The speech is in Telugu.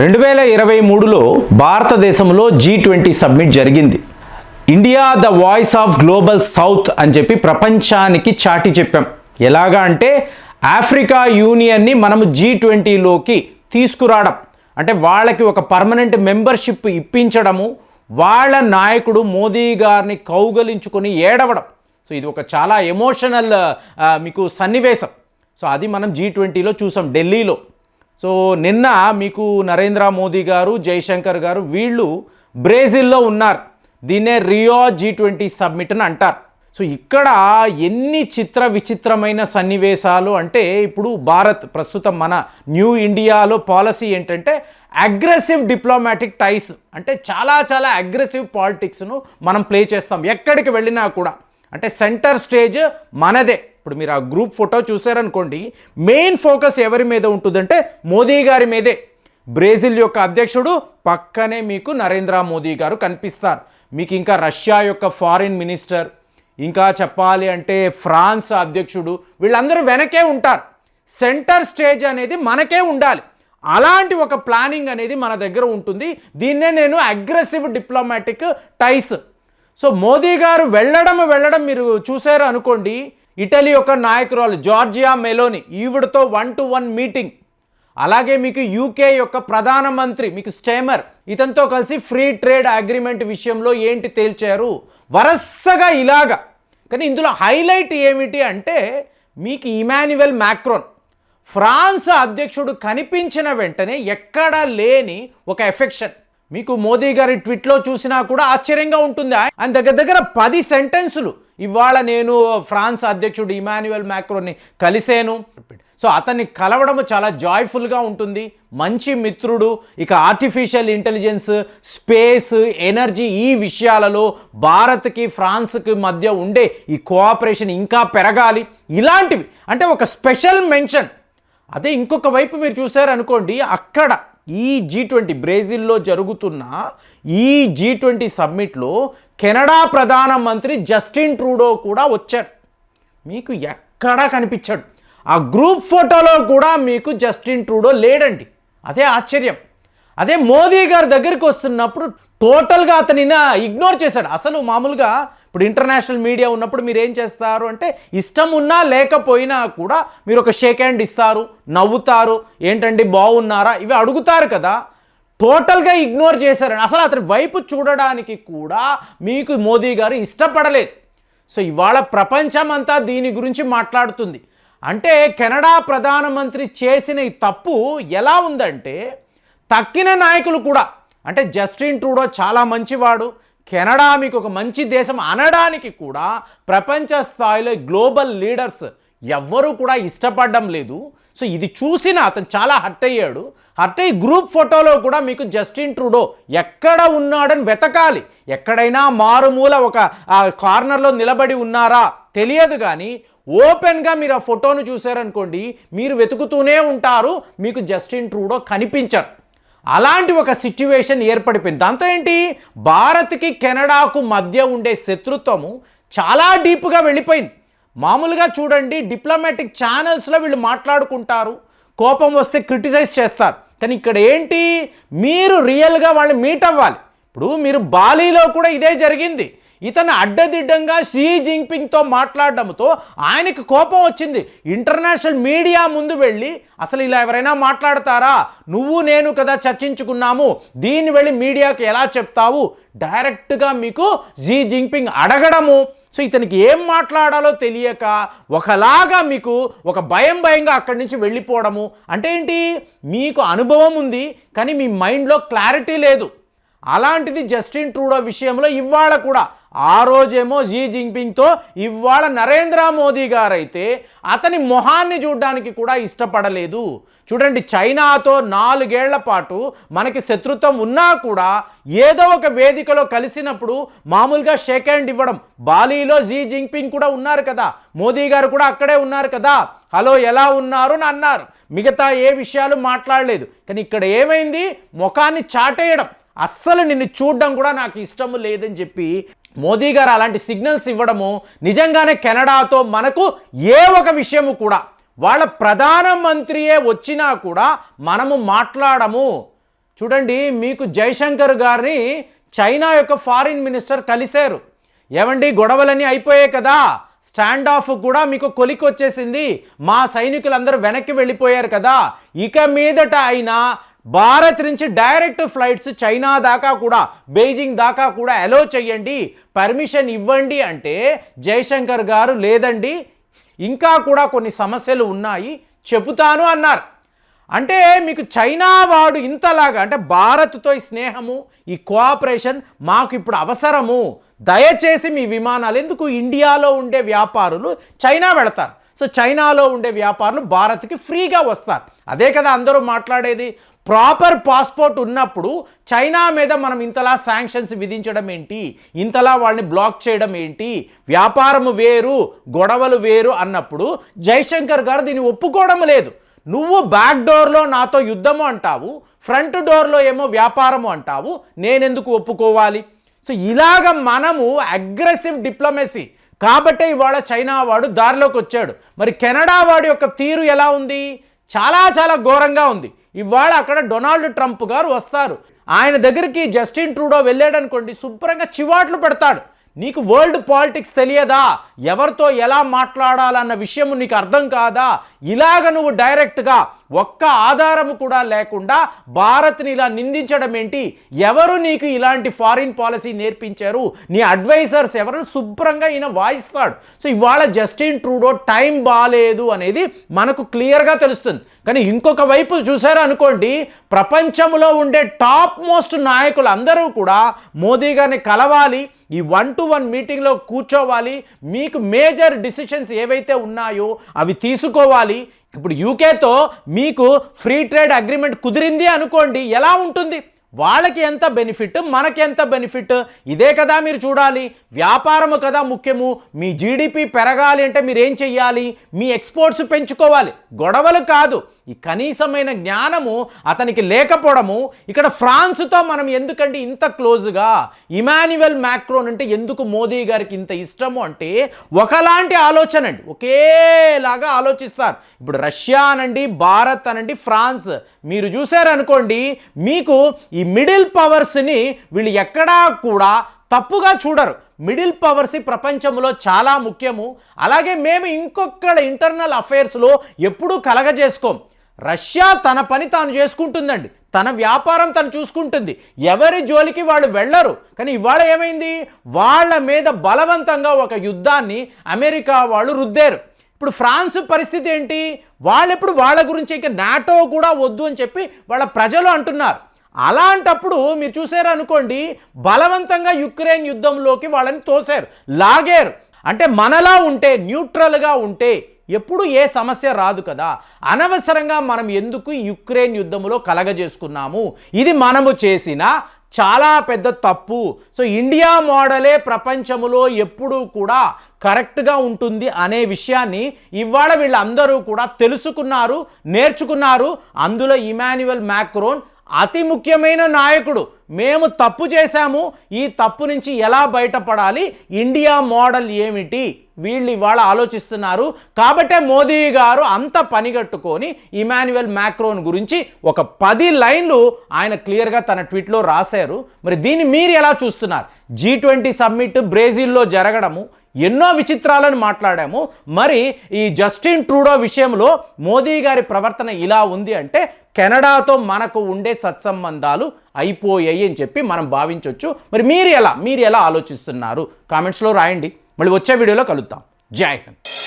రెండు వేల ఇరవై మూడులో భారతదేశంలో జీ ట్వంటీ సబ్మిట్ జరిగింది. India the voice of global south అని చెప్పి ప్రపంచానికి చాటి చెప్పాం. ఎలాగా అంటే ఆఫ్రికా యూనియన్ని మనము జీ ట్వంటీలోకి తీసుకురావడం. అంటే వాళ్ళకి ఒక పర్మనెంట్ మెంబర్షిప్ ఇప్పించడము వాళ్ళ నాయకుడు మోదీ గారిని కౌగలించుకొని ఏడవడం. సో ఇది ఒక చాలా ఎమోషనల్ మీకు సన్నివేశం. సో అది మనం జీ ట్వంటీలో చూసాం ఢిల్లీలో. సో నిన్న మీకు నరేంద్ర మోదీ గారు జైశంకర్ గారు వీళ్ళు బ్రెజిల్లో ఉన్నారు. దీన్నే రియో జీ ట్వంటీ సబ్మిట్ అని అంటారు. సో ఇక్కడ ఎన్ని చిత్ర విచిత్రమైన సన్నివేశాలు అంటే ఇప్పుడు భారత్ ప్రస్తుతం మన న్యూ ఇండియాలో పాలసీ ఏంటంటే అగ్రెసివ్ డిప్లొమాటిక్ టైస్ అంటే చాలా చాలా అగ్రెసివ్ పాలిటిక్స్ను మనం ప్లే చేస్తాం. ఎక్కడికి వెళ్ళినా కూడా. అంటే సెంటర్ స్టేజ్ మనదే. ఇప్పుడు మీరు ఆ గ్రూప్ ఫోటో చూసారనుకోండి మెయిన్ ఫోకస్ ఎవరి మీద ఉంటుందంటే మోదీ గారి మీదే. బ్రెజిల్ యొక్క అధ్యక్షుడు పక్కనే మీకు నరేంద్ర మోదీ గారు కనిపిస్తారు. మీకు ఇంకా రష్యా యొక్క ఫారిన్ మినిస్టర్ ఇంకా చెప్పాలి అంటే ఫ్రాన్స్ అధ్యక్షుడు వీళ్ళందరూ వెనకే ఉంటారు. సెంటర్ స్టేజ్ అనేది మనకే ఉండాలి. అలాంటి ఒక ప్లానింగ్ అనేది మన దగ్గర ఉంటుంది. దీన్నే నేను aggressive diplomatic ties so Modi garu వెళ్ళడం వెళ్ళడం మీరు చూసారు అనుకోండి ఇటలీ యొక్క నాయకురాలు జార్జియా మెలోని ఈవిడతో వన్ టు వన్ మీటింగ్ అలాగే మీకు యూకే యొక్క ప్రధానమంత్రి మీకు స్టేమర్ ఇతనితో కలిసి ఫ్రీ ట్రేడ్ అగ్రిమెంట్ విషయంలో ఏంటి తేల్చారు? వరసగా ఇలాగా. కానీ ఇందులో హైలైట్ ఏమిటి అంటే మీకు ఇమాన్యువల్ మ్యాక్రోన్ ఫ్రాన్స్ అధ్యక్షుడు కనిపించిన వెంటనే ఎక్కడా లేని ఒక ఎఫెక్షన్. మీకు మోదీ గారి ట్విట్లో చూసినా కూడా ఆశ్చర్యంగా ఉంటుంది. ఆయన దగ్గర దగ్గర పది సెంటెన్సులు ఇవాళ నేను ఫ్రాన్స్ అధ్యక్షుడు ఇమాన్యువల్ మ్యాక్రోని కలిశాను. సో అతన్ని కలవడం చాలా జాయ్ఫుల్గా ఉంటుంది. మంచి మిత్రుడు ఇక ఆర్టిఫిషియల్ ఇంటెలిజెన్స్ స్పేస్ ఎనర్జీ ఈ విషయాలలో భారత్కి ఫ్రాన్స్కి మధ్య ఉండే ఈ కోఆపరేషన్ ఇంకా పెరగాలి. ఇలాంటివి. అంటే ఒక స్పెషల్ మెన్షన్ అదే ఇంకొక వైపు మీరు చూసారనుకోండి అక్కడ ఈ జీ ట్వంటీ బ్రెజిల్లో జరుగుతున్న ఈ జీ ట్వంటీ సబ్మిట్లో కెనడా ప్రధానమంత్రి జస్టిన్ ట్రూడో కూడా వచ్చాడు. మీకు ఎక్కడా కనిపించాడు. ఆ గ్రూప్ ఫోటోలో కూడా మీకు జస్టిన్ ట్రూడో లేడండి. అదే ఆశ్చర్యం. అదే మోదీ గారి దగ్గరికి వస్తున్నప్పుడు టోటల్గా అతనిని ఇగ్నోర్ చేశాడు. అసలు మామూలుగా ఇప్పుడు ఇంటర్నేషనల్ మీడియా ఉన్నప్పుడు మీరు ఏం చేస్తారు అంటే ఇష్టం ఉన్నా లేకపోయినా కూడా మీరు ఒక షేక్ హ్యాండ్ ఇస్తారు నవ్వుతారు ఏంటండి బాగున్నారా? ఇవి అడుగుతారు కదా. టోటల్గా ఇగ్నోర్ చేశారని అసలు అతని వైపు చూడడానికి కూడా మీకు మోదీ గారు ఇష్టపడలేదు. సో ఇవాళ ప్రపంచం అంతా దీని గురించి మాట్లాడుతుంది. అంటే కెనడా ప్రధానమంత్రి చేసిన ఈ తప్పు ఎలా ఉందంటే తక్కిన నాయకులు కూడా అంటే జస్టిన్ ట్రూడో చాలా మంచివాడు కెనడా మీకు ఒక మంచి దేశం అనడానికి కూడా ప్రపంచ స్థాయిలో గ్లోబల్ లీడర్స్ ఎవ్వరూ కూడా ఇష్టపడడం లేదు. సో ఇది చూసిన అతను చాలా హర్ట్ అయ్యాడు. హర్ట్ అయ్యి గ్రూప్ ఫోటోలో కూడా మీకు జస్టిన్ ట్రూడో ఎక్కడ ఉన్నాడని వెతకాలి. ఎక్కడైనా మారుమూల ఒక కార్నర్లో నిలబడి ఉన్నారా తెలియదు కానీ ఓపెన్గా మీరు ఆ ఫోటోను చూసారనుకోండి మీరు వెతుకుతూనే ఉంటారు మీకు జస్టిన్ ట్రూడో కనిపించరు. అలాంటి ఒక సిచ్యువేషన్ ఏర్పడిపోయింది. దాంతో ఏంటి? భారత్కి కెనడాకు మధ్య ఉండే శత్రుత్వము చాలా డీప్గా వెళ్ళిపోయింది. మామూలుగా చూడండి డిప్లొమాటిక్ ఛానల్స్లో వీళ్ళు మాట్లాడుకుంటారు కోపం వస్తే క్రిటిసైజ్ చేస్తారు. కానీ ఇక్కడ ఏంటి? మీరు రియల్గా వాళ్ళని మీట్ అవ్వాలి. ఇప్పుడు మీరు బాలీలో కూడా ఇదే జరిగింది. ఇతను అడ్డదిడ్డంగా షీ జింగ్పింగ్తో మాట్లాడడంతో ఆయనకి కోపం వచ్చింది. ఇంటర్నేషనల్ మీడియా ముందు వెళ్ళి అసలు ఇలా ఎవరైనా మాట్లాడతారా? నువ్వు నేను కదా చర్చించుకున్నాము. దీన్ని వెళ్ళి మీడియాకి ఎలా చెప్తావు? డైరెక్ట్గా మీకు జీ జింగ్పింగ్ అడగడము. సో ఇతనికి ఏం మాట్లాడాలో తెలియక ఒకలాగా మీకు ఒక భయం భయంగా అక్కడి నుంచి వెళ్ళిపోవడము. అంటే ఏంటి? మీకు అనుభవం ఉంది కానీ మీ మైండ్లో క్లారిటీ లేదు. అలాంటిది జస్టిన్ ట్రూడో విషయంలో ఇవాళ కూడా ఆ రోజేమో జీ జింగ్పింగ్తో ఇవాళ నరేంద్ర మోదీ గారైతే అతని మొహాన్ని చూడడానికి కూడా ఇష్టపడలేదు. చూడండి చైనాతో నాలుగేళ్ళ పాటు మనకి శత్రుత్వం ఉన్నా కూడా ఏదో ఒక వేదికలో కలిసినప్పుడు మామూలుగా షేక్ హ్యాండ్ ఇవ్వడం. బాలీలో జీ జింగ్పింగ్ కూడా ఉన్నారు కదా. మోదీ గారు కూడా అక్కడే ఉన్నారు కదా. హలో ఎలా ఉన్నారు అని అన్నారు. మిగతా ఏ విషయాలు మాట్లాడలేదు. కానీ ఇక్కడ ఏమైంది? ముఖాన్ని చాటేయడం. అస్సలు నిన్ను చూడడం కూడా నాకు ఇష్టము లేదని చెప్పి మోదీ గారు అలాంటి సిగ్నల్స్ ఇవ్వడము నిజంగానే కెనడాతో మనకు ఏ ఒక విషయము కూడా వాళ్ళ ప్రధానమంత్రియే వచ్చినా కూడా మనము మాట్లాడము. చూడండి మీకు జైశంకర్ గారిని చైనా యొక్క ఫారిన్ మినిస్టర్ కలిశారు. ఏమండి గొడవలన్నీ అయిపోయాయి కదా. స్టాండ్ ఆఫ్ కూడా మీకు కొలికి వచ్చేసింది మా సైనికులందరూ వెనక్కి వెళ్ళిపోయారు కదా. ఇక మీదట అయినా భారత్ నుంచి డైరెక్ట్ ఫ్లైట్స్ చైనా దాకా కూడా బెయిజింగ్ దాకా కూడా అలో చేయండి. పర్మిషన్ ఇవ్వండి అంటే జయశంకర్ గారు లేదండి. ఇంకా కూడా కొన్ని సమస్యలు ఉన్నాయి. చెబుతాను అన్నారు. అంటే మీకు చైనా వాడు ఇంతలాగా అంటే భారత్తో ఈ స్నేహము ఈ కోఆపరేషన్ మాకు ఇప్పుడు అవసరము. దయచేసి మీ విమానాలు ఎందుకు ఇండియాలో ఉండే వ్యాపారులు చైనా వెళతారు? సో చైనాలో ఉండే వ్యాపారులు భారత్కి ఫ్రీగా వస్తారు. అదే కదా అందరూ మాట్లాడేది. ప్రాపర్ పాస్పోర్ట్ ఉన్నప్పుడు చైనా మీద మనం ఇంతలా శాంక్షన్స్ విధించడం ఏంటి? ఇంతలా వాళ్ళని బ్లాక్ చేయడం ఏంటి? వ్యాపారము వేరు గొడవలు వేరు అన్నప్పుడు జైశంకర్ గారు దీన్ని ఒప్పుకోవడం లేదు. నువ్వు బ్యాక్ డోర్లో నాతో యుద్ధము అంటావు ఫ్రంట్ డోర్లో ఏమో వ్యాపారము అంటావు నేనెందుకు ఒప్పుకోవాలి? సో ఇలాగ మనము అగ్రెసివ్ డిప్లొమసీ కాబట్టే ఇవాళ చైనా వాడు దారిలోకి వచ్చాడు. మరి కెనడా వాడి యొక్క తీరు ఎలా ఉంది? చాలా చాలా ఘోరంగా ఉంది. ఇవాళ అక్కడ డొనాల్డ్ ట్రంప్ గారు వస్తారు. ఆయన దగ్గరికి జస్టిన్ ట్రూడో వెళ్ళాడనుకోండి శుభ్రంగా చివాట్లు పెడతాడు. నీకు వరల్డ్ పాలిటిక్స్ తెలియదా? ఎవరితో ఎలా మాట్లాడాలన్న విషయం నీకు అర్థం కాదా? ఇలాగ నువ్వు డైరెక్ట్గా ఒక్క ఆధారము కూడా లేకుండా భారత్ని ఇలా నిందించడం ఏంటి? ఎవరు నీకు ఇలాంటి ఫారిన్ పాలసీ నేర్పించారు? నీ అడ్వైజర్స్ ఎవరు? శుభ్రంగా ఈయన వాయిస్తాడు. సో ఇవాళ జస్టిన్ ట్రూడో టైం బాగాలేదు అనేది మనకు క్లియర్గా తెలుస్తుంది. కానీ ఇంకొక వైపు చూసారు అనుకోండి ప్రపంచంలో ఉండే టాప్ మోస్ట్ నాయకులు అందరూ కూడా మోదీ గారిని కలవాలి ఈ వన్ టు వన్ మీటింగ్లో కూర్చోవాలి మీకు మేజర్ డిసిషన్స్ ఏవైతే ఉన్నాయో అవి తీసుకోవాలి ఇప్పుడు యూకేతో మీకు ఫ్రీ ట్రేడ్ అగ్రిమెంట్ కుదిరింది అనుకోండి ఎలా ఉంటుంది? వాళ్ళకి ఎంత బెనిఫిట్ మనకి ఎంత బెనిఫిట్ ఇదే కదా మీరు చూడాలి. వ్యాపారము కదా ముఖ్యము. మీ జీడిపి పెరగాలి అంటే మీరు ఏం చెయ్యాలి? మీ ఎక్స్పోర్ట్స్ పెంచుకోవాలి. గొడవలు కాదు. ఈ కనీసమైన జ్ఞానము అతనికి లేకపోవడము ఇక్కడ ఫ్రాన్స్తో మనం ఎందుకండి ఇంత క్లోజ్గా? ఇమాన్యువల్ మ్యాక్రోన్ అంటే ఎందుకు మోదీ గారికి ఇంత ఇష్టము అంటే ఒకలాంటి ఆలోచన అండి ఒకేలాగా ఆలోచిస్తారు. ఇప్పుడు రష్యా అనండి భారత్ అనండి ఫ్రాన్స్. మీరు చూశారనుకోండి మీకు ఈ మిడిల్ పవర్స్ని వీళ్ళు ఎక్కడా కూడా తప్పుగా చూడరు. మిడిల్ పవర్స్ ప్రపంచంలో చాలా ముఖ్యము. అలాగే మేము ఇంకొకళ్ళ ఇంటర్నల్ అఫైర్స్లో ఎప్పుడూ కలగజేసుకోం. రష్యా తన పని తాను చేసుకుంటుందండి. తన వ్యాపారం తను చూసుకుంటుంది. ఎవరి జోలికి వాళ్ళు వెళ్ళరు. కానీ ఇవాళ ఏమైంది? వాళ్ళ మీద బలవంతంగా ఒక యుద్ధాన్ని అమెరికా వాళ్ళు రుద్దారు. ఇప్పుడు ఫ్రాన్స్ పరిస్థితి ఏంటి? వాళ్ళెప్పుడు వాళ్ళ గురించి ఇక నాటో కూడా వద్దు అని చెప్పి వాళ్ళ ప్రజలు అంటున్నారు. అలాంటప్పుడు మీరు చూసారు అనుకోండి బలవంతంగా యుక్రెయిన్ యుద్ధంలోకి వాళ్ళని తోశారు లాగారు. అంటే మనలా ఉంటే న్యూట్రల్గా ఉంటే ఎప్పుడు ఏ సమస్య రాదు కదా. అనవసరంగా మనం ఎందుకు యుక్రెయిన్ యుద్ధంలో కలగజేసుకున్నాము? ఇది మనము చేసిన చాలా పెద్ద తప్పు. సో ఇండియా మోడలే ప్రపంచములో ఎప్పుడూ కూడా కరెక్ట్గా ఉంటుంది అనే విషయాన్ని ఇవాళ వీళ్ళందరూ కూడా తెలుసుకున్నారు నేర్చుకున్నారు. అందులో ఇమాన్యువల్ మ్యాక్రోన్ అతి ముఖ్యమైన నాయకుడు. మేము తప్పు చేశాము. ఈ తప్పు నుంచి ఎలా బయటపడాలి? ఇండియా మోడల్ ఏమిటి? వీళ్ళు ఇవాళ ఆలోచిస్తున్నారు. కాబట్టే మోదీ గారు అంత పనిగట్టుకొని ఇమాన్యువల్ మ్యాక్రోన్ గురించి ఒక పది లైన్లు ఆయన క్లియర్గా తన ట్వీట్లో రాశారు. మరి దీన్ని మీరు ఎలా చూస్తున్నారు? జీ ట్వంటీ సమ్మిట్ బ్రెజిల్లో జరగడము ఎన్నో విచిత్రాలను మాట్లాడాము. మరి ఈ జస్టిన్ ట్రూడో విషయంలో మోదీ గారి ప్రవర్తన ఇలా ఉంది అంటే కెనడాతో మనకు ఉండే సత్సంబంధాలు అయిపోయాయి అని చెప్పి మనం భావించవచ్చు మరి మీరు ఎలా మీరు ఎలా ఆలోచిస్తున్నారు? కామెంట్స్లో రాయండి. మళ్ళీ వచ్చే వీడియోలో కలుద్దాం. జై హింద్.